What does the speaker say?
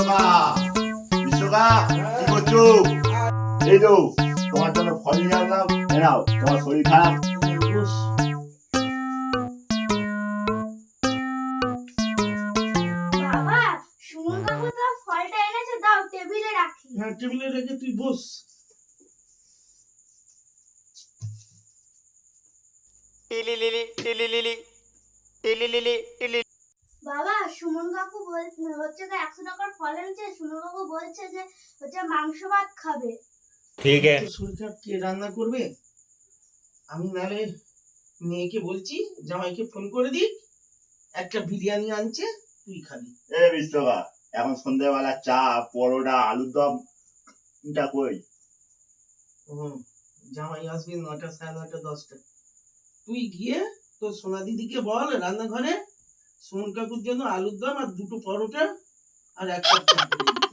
বিশ্বকা বিশ্বকা কি করছ? এই তো তোমার জন্য ফল নিয়ে আসলাম। এ তোমার শরীর খারাপ। বাবা সুমন কাকু তো ফলটা এনেছে দাও টেবিলে রাখি। হ্যাঁ টেবিলে রেখে তুই বস। টিলিলিলি টিলিলিলি টিলিলিলি টিলি। বাবা সুমন কাকু বলছে হচ্ছে যে একশো টাকার ফল এনেছে সুমন কাকু বলছে যে হচ্ছে মাংস ভাত খাবে। ঠিক তো শরীর খারাপ কে রান্না করবে? আমি নালে মেয়েকে বলছি জামাইকে ফোন করে দিক একটা বিরিয়ানি আনছে তুই খাবি। এ বিশ্বকা এখন সন্ধ্যাবেলা চা পরোটা আলুর দম এটা কই? হুম জামাই আসবে নটা সাড়ে নটা দশটা তুই গিয়ে তোর সোনা দিদিকে বল রান্নাঘরে। সুমন কাকুর জন্য আলুর দম আর দুটো পরোটা আর দিতে।